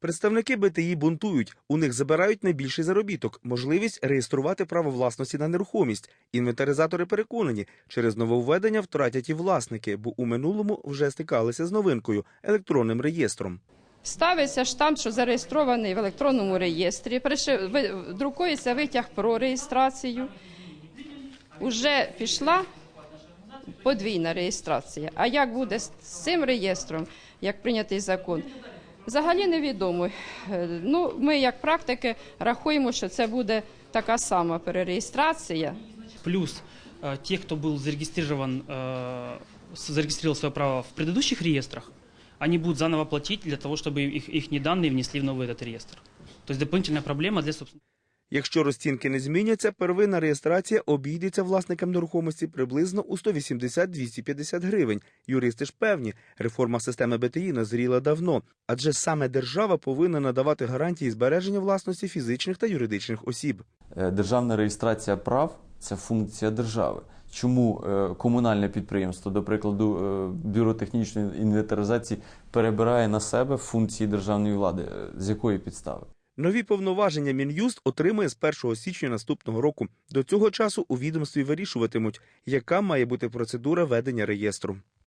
Представники БТІ бунтують. У них забирають найбільший заробіток, можливість реєструвати право власності на нерухомість. Інвентаризатори переконані, через нововведення втратять і власники, бо у минулому вже стикалися з новинкою електронним реєстром. Ставиться штамп, що зареєстрований в електронному реєстрі, друкується витяг про реєстрацію. Уже пішла подвійна реєстрація. А як буде з цим реєстром, як прийнятий закон? Взагалі невідомо. Е, Ну, ми, як практики, рахуємо, що це буде така сама перереєстрація. Плюс э, те, кто был зарегистрирован, э, с- зарегистрировал свое право в предыдущих реестрах, они будут заново платить для того, чтобы их, их данные внесли в новый этот реестр. То есть дополнительная проблема для собственников. Якщо розцінки не зміняться, первинна реєстрація обійдеться власникам нерухомості приблизно у 180-250 гривень. Юристи ж певні, реформа системи БТІ назріла давно, адже саме держава повинна надавати гарантії збереження власності фізичних та юридичних осіб. Е, Державна реєстрація прав це функція держави. Чому е, комунальне підприємство, до прикладу, е, бюро технічної інвентаризації перебирає на себе функції державної влади? З якої підстави? Нові повноваження Мін'юст отримає з 1 січня наступного року. До цього часу у відомстві вирішуватимуть, яка має бути процедура ведення реєстру.